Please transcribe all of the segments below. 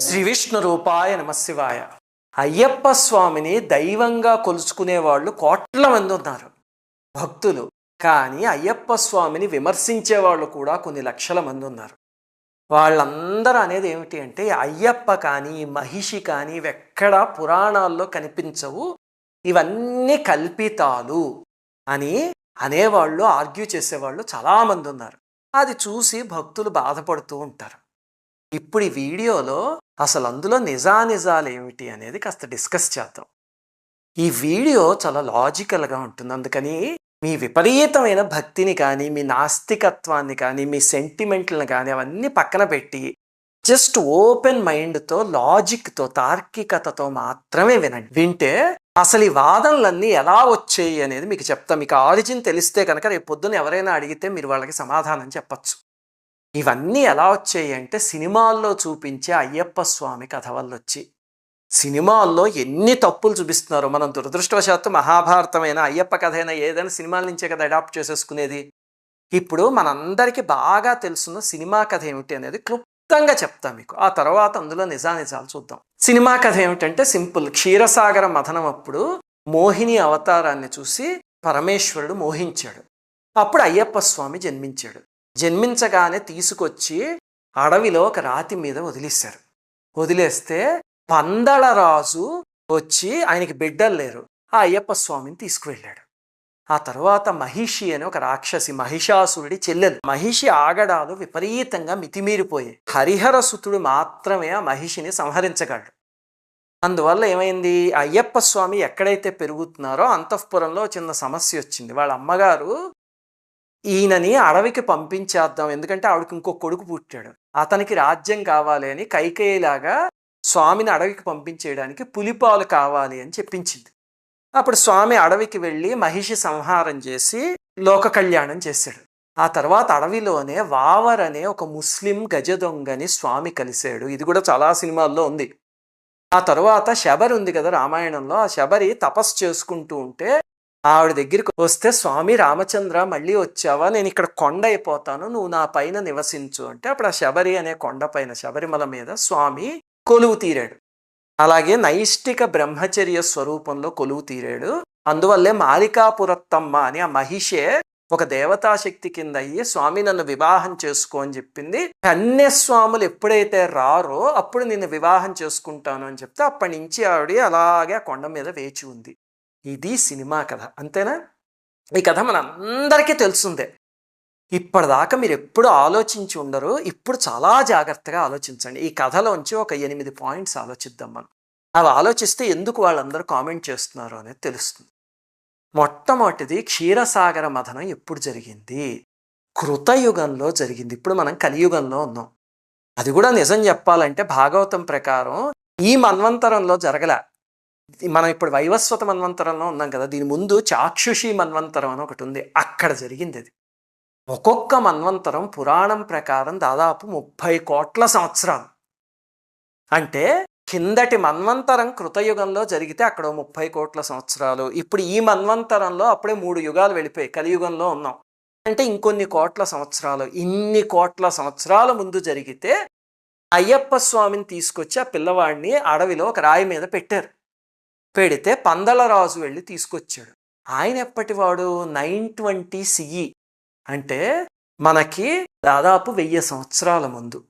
శ్రీ విష్ణు రూపాయ నమశివాయ అయ్యప్ప స్వామిని దైవంగా కొలుచుకునే వాళ్ళు కోట్ల మంది ఉన్నారు. భక్తులు. కానీ అయ్యప్ప స్వామిని విమర్శించే వాళ్ళు కూడా కొన్ని లక్షల మంది ఉన్నారు. వాళ్ళందరూ అనేది ఏమిటి అంటే అయ్యప్ప కానీ మహిషి కానీ ఎక్కడా పురాణాల్లో కనిపించవు. ఇవన్నీ కల్పితాలు అని అనేవాళ్ళు ఆర్గ్యూ చేసేవాళ్ళు చాలామంది ఉన్నారు. అది చూసి భక్తులు బాధపడుతూ ఉంటారు. ఇప్పుడు ఈ వీడియోలో అసలు అందులో నిజానిజాలు ఏమిటి అనేది కాస్త డిస్కస్ చేద్దాం. ఈ వీడియో చాలా లాజికల్గా ఉంటుంది. అందుకని మీ విపరీతమైన భక్తిని కానీ మీ నాస్తికత్వాన్ని కానీ మీ సెంటిమెంట్లను కానీ అవన్నీ పక్కన పెట్టి జస్ట్ ఓపెన్ మైండ్తో లాజిక్తో తార్కికతతో మాత్రమే వినండి. వింటే అసలు ఈ వాదనలన్నీ ఎలా వచ్చాయి అనేది మీకు చెప్తా. మీకు ఆరిజిన్ తెలిస్తే కనుక రేపు పొద్దున ఎవరైనా అడిగితే మీరు వాళ్ళకి సమాధానం చెప్పచ్చు. ఇవన్నీ ఎలా వచ్చాయి అంటే సినిమాల్లో చూపించే అయ్యప్ప స్వామి కథ వల్ల వచ్చి సినిమాల్లో ఎన్ని తప్పులు చూపిస్తున్నారో మనం దురదృష్టవశాత్తు మహాభారతమైన అయ్యప్ప కథ అయినా ఏదైనా సినిమాల నుంచే కదా అడాప్ట్ చేసేసుకునేది. ఇప్పుడు మనందరికీ బాగా తెలుసున్న సినిమా కథ ఏమిటి అనేది క్లుప్తంగా చెప్తాం మీకు. ఆ తర్వాత అందులో నిజానిజాలు చూద్దాం. సినిమా కథ ఏమిటంటే సింపుల్. క్షీరసాగర మథనం అప్పుడు మోహిని అవతారాన్ని చూసి పరమేశ్వరుడు మోహించాడు. అప్పుడు అయ్యప్ప స్వామి జన్మించాడు. జన్మించగానే తీసుకొచ్చి అడవిలో ఒక రాతి మీద వదిలేశారు. వదిలేస్తే పందళరాజు వచ్చి ఆయనకి బిడ్డలు లేరు. ఆ అయ్యప్ప స్వామిని తీసుకువెళ్ళాడు. ఆ తర్వాత మహిషి అని ఒక రాక్షసి మహిషాసురుడి చెల్లెలు. మహిషి ఆగడాలు విపరీతంగా మితిమీరిపోయాయి. హరిహరసుతుడు మాత్రమే ఆ మహిషిని సంహరించగలడు. అందువల్ల ఏమైంది? అయ్యప్ప స్వామి ఎక్కడైతే పెరుగుతున్నారో అంతఃపురంలో చిన్న సమస్య వచ్చింది. వాళ్ళ అమ్మగారు ఈయనని అడవికి పంపించేద్దాం. ఎందుకంటే ఆవిడకి ఇంకో కొడుకు పుట్టాడు. అతనికి రాజ్యం కావాలి అని కైకేయిలాగా స్వామిని అడవికి పంపించేయడానికి పులిపాలు కావాలి అని చెప్పించింది. అప్పుడు స్వామి అడవికి వెళ్ళి మహిషి సంహారం చేసి లోక కళ్యాణం చేశాడు. ఆ తర్వాత అడవిలోనే వావర్ అనే ఒక ముస్లిం గజ దొంగని స్వామి కలిశాడు. ఇది కూడా చాలా సినిమాల్లో ఉంది. ఆ తర్వాత శబరి ఉంది కదా రామాయణంలో. ఆ శబరి తపస్సు చేసుకుంటూ ఉంటే ఆవిడ దగ్గరికి వస్తే స్వామి రామచంద్ర మళ్ళీ వచ్చావా? నేను ఇక్కడ కొండ అయిపోతాను. నువ్వు నా పైన నివసించు. అంటే అప్పుడు ఆ శబరి అనే కొండ పైన శబరిమల మీద స్వామి కొలువు తీరాడు. అలాగే నైష్టిక బ్రహ్మచర్య స్వరూపంలో కొలువు తీరాడు. అందువల్లే మాలికాపురత్తమ్మ అని ఆ మహిషే ఒక దేవతాశక్తి కింద అయ్యి స్వామి నన్ను వివాహం చేసుకో అని చెప్పింది. కన్యస్వాములు ఎప్పుడైతే రారో అప్పుడు నిన్ను వివాహం చేసుకుంటాను అని చెప్తే అప్పటి నుంచి ఆవిడ అలాగే ఆ కొండ మీద వేచి ఉంది. ఇది సినిమా కథ అంతేనా? ఈ కథ మనందరికీ తెలుసుందే. ఇప్పటిదాకా మీరు ఎప్పుడు ఆలోచించి ఉండరు ఇప్పుడు చాలా జాగ్రత్తగా ఆలోచించండి. ఈ కథలోంచి ఒక ఎనిమిది పాయింట్స్ ఆలోచిద్దాం మనం. అవి ఆలోచిస్తే ఎందుకు వాళ్ళందరూ కామెంట్ చేస్తున్నారు అనేది తెలుస్తుంది. మొట్టమొదటిది క్షీరసాగర మథనం ఎప్పుడు జరిగింది? కృతయుగంలో జరిగింది. ఇప్పుడు మనం కలియుగంలో ఉన్నాం. అది కూడా నిజం చెప్పాలంటే భాగవతం ప్రకారం ఈ మన్వంతరంలో జరగలే. మనం ఇప్పుడు వైవస్వత మన్వంతరంలో ఉన్నాం కదా దీని ముందు చాక్షుషి మన్వంతరం అని ఒకటి ఉంది. అక్కడ జరిగింది అది. ఒక్కొక్క మన్వంతరం పురాణం ప్రకారం దాదాపు ముప్పై కోట్ల సంవత్సరాలు. అంటే కిందటి మన్వంతరం కృతయుగంలో జరిగితే అక్కడ ముప్పై కోట్ల సంవత్సరాలు. ఇప్పుడు ఈ మన్వంతరంలో అప్పుడే మూడు యుగాలు వెళ్ళిపోయి కలియుగంలో ఉన్నాం. అంటే ఇంకొన్ని కోట్ల సంవత్సరాలు. ఇన్ని కోట్ల సంవత్సరాల ముందు జరిగితే అయ్యప్ప స్వామిని తీసుకొచ్చి ఆ పిల్లవాడిని అడవిలో ఒక రాయి మీద పెట్టారు. పెడితే పందలరాజు వెళ్ళి తీసుకొచ్చాడు. ఆయన ఎప్పటివాడు? నైన్ ట్వంటీ సిఈ అంటే మనకి దాదాపు వెయ్యి సంవత్సరాల ముందు.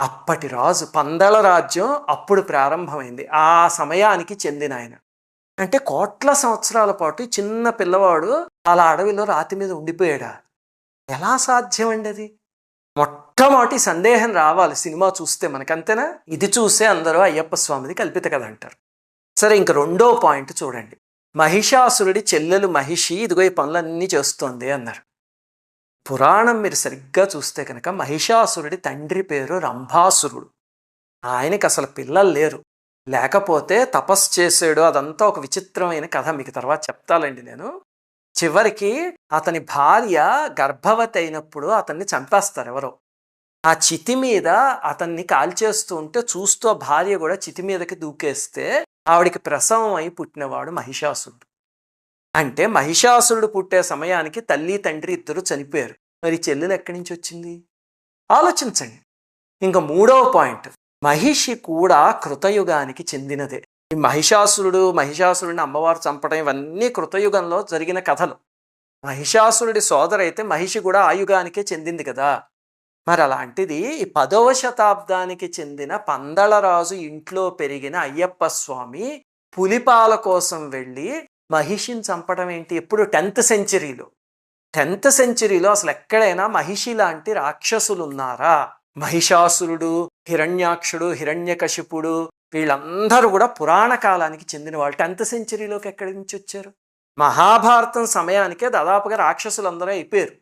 అప్పటి రాజు పందల రాజ్యం అప్పుడు ప్రారంభమైంది. ఆ సమయానికి చెందిన ఆయన. అంటే కోట్ల సంవత్సరాల పాటు చిన్న పిల్లవాడు అలా అడవిలో రాతి మీద ఉండిపోయాడా? ఎలా సాధ్యం అండి అది? మొట్టమొదటి సందేహం రావాలి సినిమా చూస్తే మనకి అంతేనా ఇది చూసే అందరూ అయ్యప్ప స్వామిది కల్పిత కథ అంటారు. సరే ఇంక రెండో పాయింట్ చూడండి. మహిషాసురుడి చెల్లెలు మహిషి ఇదిగో ఈ పనులన్నీ చేస్తోంది అన్నారు. పురాణం మీరు సరిగ్గా చూస్తే కనుక మహిషాసురుడి తండ్రి పేరు రంభాసురుడు. ఆయనకి అసలు పిల్లలు లేరు. లేకపోతే తపస్సు చేసాడు అదంతా ఒక విచిత్రమైన కథ మీకు తర్వాత చెప్తాలండి నేను. చివరికి అతని భార్య గర్భవతి అయినప్పుడు అతన్ని చంపేస్తారు ఎవరో. ఆ చితి మీద అతన్ని కాల్చేస్తూ ఉంటే చూస్తూ ఆ భార్య కూడా చితి మీదకి దూకేస్తే ఆవిడికి ప్రసవం అయి పుట్టినవాడు మహిషాసురుడు. అంటే మహిషాసురుడు పుట్టే సమయానికి తల్లి తండ్రి ఇద్దరు చనిపోయారు. మరి చెల్లెలు ఎక్కడి నుంచి వచ్చింది? ఆలోచించండి. ఇంకా మూడవ పాయింట్. మహిషి కూడా కృతయుగానికి చెందినదే. ఈ మహిషాసురుడు మహిషాసురుడిని అమ్మవారు చంపడం ఇవన్నీ కృతయుగంలో జరిగిన కథలు. మహిషాసురుడి సోదరైతే మహిషి కూడా ఆ యుగానికే చెందింది కదా. మరి అలాంటిది పదవ శతాబ్దానికి చెందిన పందళరాజు ఇంట్లో పెరిగిన అయ్యప్ప స్వామి పులిపాల కోసం వెళ్ళి మహిషిని చంపడం ఏంటి? ఎప్పుడు? టెన్త్ సెంచరీలో. టెన్త్ సెంచరీలో అసలు ఎక్కడైనా మహిషి లాంటి రాక్షసులు ఉన్నారా మహిషాసురుడు హిరణ్యాక్షుడు హిరణ్యకశిపుడు వీళ్ళందరూ కూడా పురాణ కాలానికి చెందిన వాళ్ళు. టెన్త్ సెంచరీలోకి ఎక్కడి నుంచి వచ్చారు? మహాభారతం సమయానికే దాదాపుగా రాక్షసులందరూ అయిపోయారు.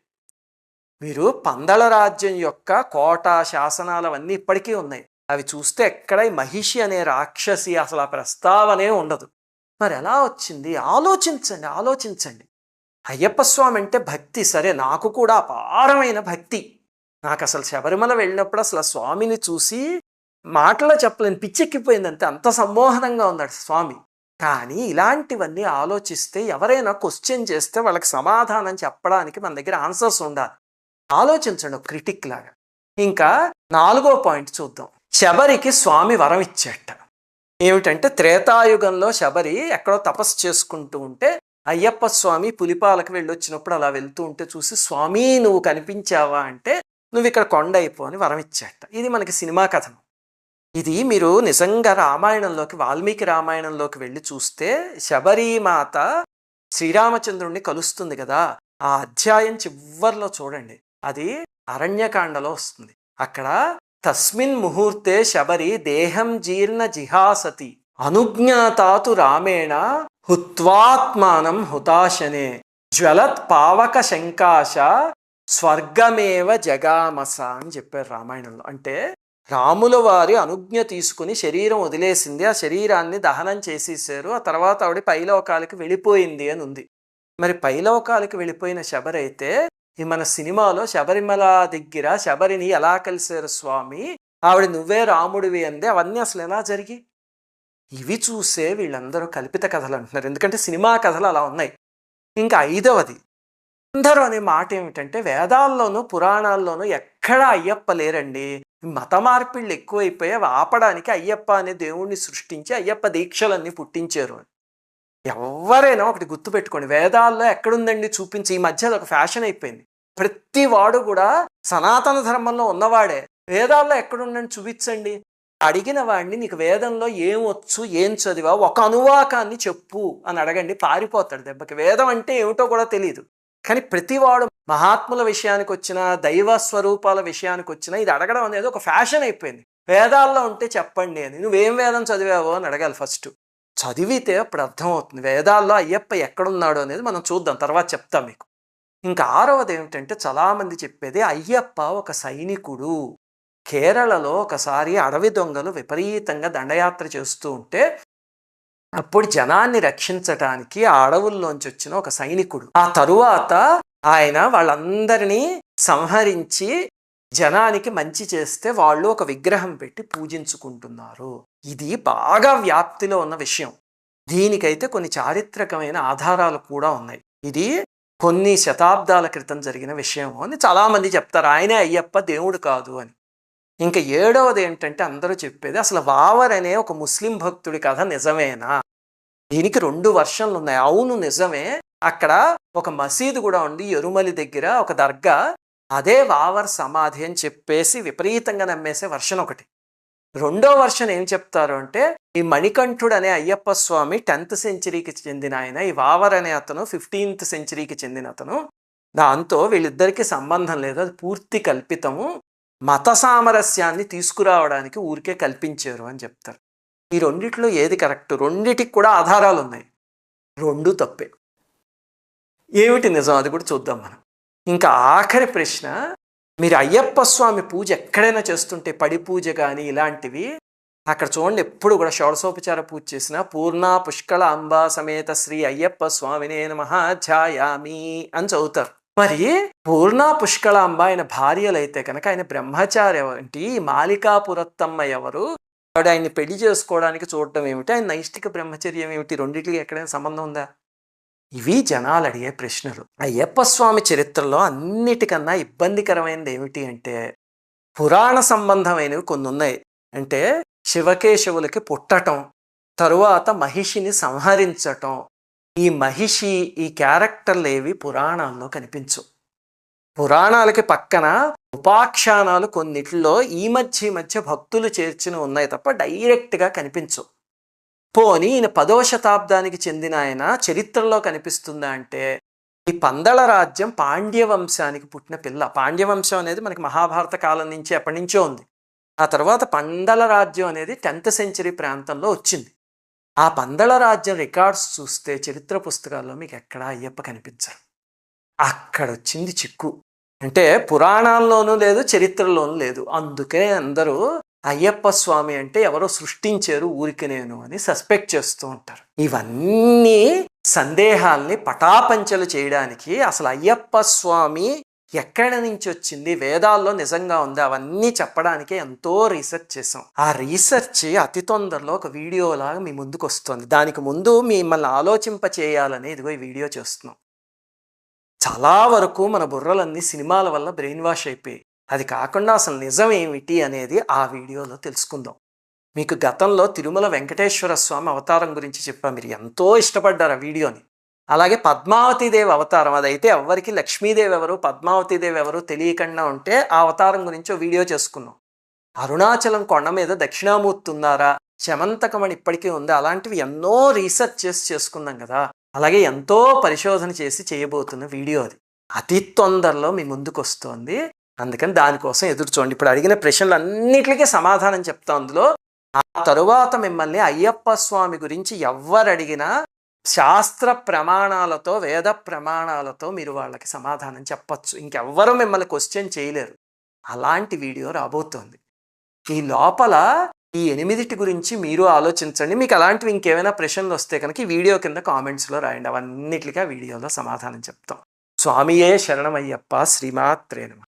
మీరు పందల రాజ్యం యొక్క కోట శాసనాలు అవన్నీ ఇప్పటికీ ఉన్నాయి. అవి చూస్తే ఎక్కడ మహిషి అనే రాక్షసి అసలు ఆ ప్రస్తావనే ఉండదు. మరి ఎలా వచ్చింది? ఆలోచించండి ఆలోచించండి. అయ్యప్ప స్వామి అంటే భక్తి సరే నాకు కూడా అపారమైన భక్తి. నాకు అసలు శబరిమల వెళ్ళినప్పుడు అసలు స్వామిని చూసి మాటలో చెప్పలేను పిచ్చెక్కిపోయిందంటే అంత సమ్మోహనంగా ఉన్నాడు స్వామి. కానీ ఇలాంటివన్నీ ఆలోచిస్తే ఎవరైనా క్వశ్చన్ చేస్తే వాళ్ళకి సమాధానం చెప్పడానికి మన దగ్గర ఆన్సర్స్ ఉండాలి. ఆలోచించండి క్రిటిక్ లాగా. ఇంకా నాలుగో పాయింట్ చూద్దాం. శబరికి స్వామి వరం ఇచ్చేట. ఏమిటంటే త్రేతాయుగంలో శబరి ఎక్కడో తపస్సు చేసుకుంటూ ఉంటే అయ్యప్ప స్వామి పులిపాలకు వెళ్ళొచ్చినప్పుడు అలా వెళ్తూ ఉంటే చూసి స్వామి నువ్వు కనిపించావా? అంటే నువ్వు ఇక్కడ కొండ అయిపో అని వరం ఇచ్చేట. ఇది మనకి సినిమా కథనం. ఇది మీరు నిజంగా రామాయణంలోకి వాల్మీకి రామాయణంలోకి వెళ్ళి చూస్తే శబరిమాత శ్రీరామచంద్రుణ్ణి కలుస్తుంది కదా ఆ అధ్యాయం చివర్లో చూడండి. అది అరణ్యకాండలో వస్తుంది. అక్కడ తస్మిన్ ముహూర్తే శబరి దేహం జీర్ణ జిహాసతి అనుజ్ఞాతాతు రామేణ హుత్వాత్మానం హుతాశనే జ్వలత్ పావక శంకాశ స్వర్గమేవ జగామస అని చెప్పారు రామాయణంలో. అంటే రాముల వారి అనుజ్ఞ తీసుకుని శరీరం వదిలేసింది. ఆ శరీరాన్ని దహనం చేసేసారు. ఆ తర్వాత ఆవిడ పైలోకాలకి వెళ్ళిపోయింది అని ఉంది. మరి పైలోకాలకి వెళ్ళిపోయిన శబరైతే మన సినిమాలో శబరిమల దగ్గర శబరిని ఎలా కలిశారు స్వామి? ఆవిడ నువ్వే రాముడివి అంది. అవన్నీ అసలు ఎలా జరిగి? ఇవి చూసే వీళ్ళందరూ కల్పిత కథలు అంటున్నారు. ఎందుకంటే సినిమా కథలు అలా ఉన్నాయి. ఇంకా ఐదవది. అందరూ అనే మాట ఏమిటంటే వేదాల్లోనూ పురాణాల్లోనూ ఎక్కడా అయ్యప్ప లేరండి. మత మార్పిళ్ళు ఎక్కువైపోయి ఆపడానికి అయ్యప్ప అనే దేవుణ్ణి సృష్టించి అయ్యప్ప దీక్షలన్నీ పుట్టించారు అని. ఎవరైనా ఒకటి గుర్తుపెట్టుకోండి. వేదాల్లో ఎక్కడుందండి చూపించి ఈ మధ్య అది ఒక ఫ్యాషన్ అయిపోయింది. ప్రతి వాడు కూడా సనాతన ధర్మంలో ఉన్నవాడే. వేదాల్లో ఎక్కడుందని చూపించండి. అడిగిన వాడిని నీకు వేదంలో ఏం వచ్చు ఏం చదివా ఒక అనువాకాన్ని చెప్పు అని అడగండి పారిపోతాడు దెబ్బకి. వేదం అంటే ఏమిటో కూడా తెలియదు కానీ ప్రతివాడు మహాత్ముల విషయానికి వచ్చిన దైవ స్వరూపాల విషయానికి వచ్చిన ఇది అడగడం అనేది ఒక ఫ్యాషన్ అయిపోయింది. వేదాల్లో ఉంటే చెప్పండి అని. నువ్వేం వేదం చదివావో అని అడగాలి ఫస్ట్. చదివితే అప్పుడు అర్థమవుతుంది వేదాల్లో అయ్యప్ప ఎక్కడున్నాడు అనేది మనం చూద్దాం తర్వాత చెప్తాం మీకు. ఇంకా ఆరవది ఏమిటంటే చాలామంది చెప్పేది అయ్యప్ప ఒక సైనికుడు. కేరళలో ఒకసారి అడవి దొంగలు విపరీతంగా దండయాత్ర చేస్తూ ఉంటే అప్పుడు జనాన్ని రక్షించటానికి ఆ అడవుల్లోంచి వచ్చిన ఒక సైనికుడు. ఆ తరువాత ఆయన వాళ్ళందరినీ సంహరించి జనానికి మంచి చేస్తే వాళ్ళు ఒక విగ్రహం పెట్టి పూజించుకుంటున్నారు. ఇది బాగా వ్యాప్తిలో ఉన్న విషయం. దీనికైతే కొన్ని చారిత్రకమైన ఆధారాలు కూడా ఉన్నాయి. ఇది కొన్ని శతాబ్దాల క్రితం జరిగిన విషయం అని చాలామంది చెప్తారు. ఆయనే అయ్యప్ప దేవుడు కాదు అని. ఇంకా ఏడవది ఏంటంటే అందరూ చెప్పేది అసలు వావర్ అనే ఒక ముస్లిం భక్తుడి కథ నిజమేనా? దీనికి రెండు వర్షన్లు ఉన్నాయి. అవును నిజమే. అక్కడ ఒక మసీదు కూడా ఉంది. ఎరుమలి దగ్గర ఒక దర్గా. అదే వావర్ సమాధి అని చెప్పేసి విపరీతంగా నమ్మేసే వర్షన్ ఒకటి. రెండో వర్షన్ ఏం చెప్తారు అంటే ఈ మణికంఠుడు అనే అయ్యప్ప స్వామి టెన్త్ సెంచరీకి చెందిన ఆయన ఈ వావర్ అనే అతను ఫిఫ్టీన్త్ సెంచరీకి చెందిన అతను. దాంతో వీళ్ళిద్దరికీ సంబంధం లేదు అది పూర్తి కల్పితము. మత సామరస్యాన్ని తీసుకురావడానికి ఊరికే కల్పించారు అని చెప్తారు. ఈ రెండిట్లో ఏది కరెక్ట్? రెండిటికి కూడా ఆధారాలు ఉన్నాయి రెండు తప్పే. ఏమిటి నిజం? అది కూడా చూద్దాం మనం. ఇంకా ఆఖరి ప్రశ్న మీరు అయ్యప్ప స్వామి పూజ ఎక్కడైనా చేస్తుంటే పడి పూజ కానీ ఇలాంటివి అక్కడ చూడండి ఎప్పుడు కూడా షోడసోపచార పూజ చేసిన పూర్ణ పుష్కళ అంబా సమేత శ్రీ అయ్యప్ప స్వామినే నమహాధ్యాయామి అని చదువుతారు. మరి పూర్ణ పుష్కళాంబ ఆయన భార్యలు అయితే కనుక ఆయన బ్రహ్మచారి ఎవరంటి మాలికాపురత్తమ్మ ఎవరు? ఆవిడ ఆయన్ని పెళ్ళి చేసుకోవడానికి చూడటం ఏమిటి? ఆయన నైష్టిక బ్రహ్మచర్యం ఏమిటి? రెండింటికి ఎక్కడైనా సంబంధం ఉందా? ఇవి జనాలు అడిగే ప్రశ్నలు. అయ్యప్ప స్వామి చరిత్రలో అన్నిటికన్నా ఇబ్బందికరమైనది ఏమిటి అంటే పురాణ సంబంధమైనవి కొన్ని ఉన్నాయి అంటే శివకేశవులకి పుట్టటం తరువాత మహిషిని సంహరించటం ఈ మహిషి ఈ క్యారెక్టర్లు ఏవి పురాణాల్లో కనిపించు పురాణాలకి పక్కన ఉపాఖ్యానాలు కొన్నిటిలో ఈ మధ్య మధ్య భక్తులు చేర్చిన ఉన్నాయి తప్ప డైరెక్ట్గా కనిపించు పోని ఈయన పదవ శతాబ్దానికి చెందిన ఆయన చరిత్రలో కనిపిస్తుందా అంటే ఈ పందళ రాజ్యం పాండ్య వంశానికి పుట్టిన పిల్ల. పాండ్య వంశం అనేది మనకి మహాభారత కాలం నుంచి ఎప్పటి నుంచో ఉంది. ఆ తర్వాత పందళ రాజ్యం అనేది టెన్త్ సెంచరీ ప్రాంతంలో వచ్చింది. ఆ పందళ రాజ్యం రికార్డ్స్ చూస్తే చరిత్ర పుస్తకాల్లో మీకు ఎక్కడా అయ్యప్ప కనిపించరు. అక్కడ వచ్చింది చిక్కు. అంటే పురాణాల్లోనూ లేదు చరిత్రలోనూ లేదు. అందుకే అందరూ అయ్యప్ప స్వామి అంటే ఎవరో సృష్టించారు ఊరికి నేను అని సస్పెక్ట్ చేస్తూ ఉంటారు. ఇవన్నీ సందేహాల్ని పటాపంచలు చేయడానికి అసలు అయ్యప్ప స్వామి ఎక్కడి నుంచి వచ్చింది వేదాల్లో నిజంగా ఉంది అవన్నీ చెప్పడానికి ఎంతో రీసెర్చ్ చేసాం ఆ రీసెర్చ్ అతి తొందరలో ఒక వీడియోలాగా మీ ముందుకు వస్తుంది. దానికి ముందు మిమ్మల్ని ఆలోచింప చేయాలని ఇదిగో ఈ వీడియో చేస్తున్నాం. చాలా వరకు మన బుర్రలన్నీ సినిమాల వల్ల బ్రెయిన్ వాష్ అయిపోయి అది కాకుండా అసలు నిజం ఏమిటి అనేది ఆ వీడియోలో తెలుసుకుందాం. మీకు గతంలో తిరుమల వెంకటేశ్వర స్వామి అవతారం గురించి చెప్పా మీరు. ఎంతో ఇష్టపడ్డారు ఆ వీడియోని. అలాగే పద్మావతీదేవి అవతారం అదైతే ఎవరికి లక్ష్మీదేవి ఎవరు పద్మావతీదేవి ఎవరు తెలియకుండా ఉంటే ఆ అవతారం గురించి వీడియో చేసుకున్నాం. అరుణాచలం కొండ మీద దక్షిణామూర్తి ఉన్నారా శమంతకమణి ఇప్పటికీ ఉంది అలాంటివి ఎన్నో రీసెర్చ్ చేసి చేసుకున్నాం కదా. అలాగే ఎంతో పరిశోధన చేసి చేయబోతున్న వీడియో అది. అతి తొందరలో మీ ముందుకు వస్తోంది అందుకని దానికోసం ఎదురు చూడండి. ఇప్పుడు అడిగిన ప్రశ్నలు అన్నిటికీ సమాధానం చెప్తా అందులో. ఆ తరువాత మిమ్మల్ని అయ్యప్ప స్వామి గురించి ఎవ్వరు అడిగినా శాస్త్ర ప్రమాణాలతో వేద ప్రమాణాలతో మీరు వాళ్ళకి సమాధానం చెప్పచ్చు. ఇంకెవ్వరూ మిమ్మల్ని క్వశ్చన్ చేయలేరు. అలాంటి వీడియో రాబోతోంది. ఈ లోపల ఈ ఎనిమిదిటి గురించి మీరు ఆలోచించండి. మీకు అలాంటివి ఇంకేమైనా ప్రశ్నలు వస్తే కనుక ఈ వీడియో కింద కామెంట్స్లో రాయండి. అవన్నిటికీ ఆ వీడియోలో సమాధానం చెప్తాం. స్వామియే శరణమయ్యప్ప శ్రీమాత్రే నమః.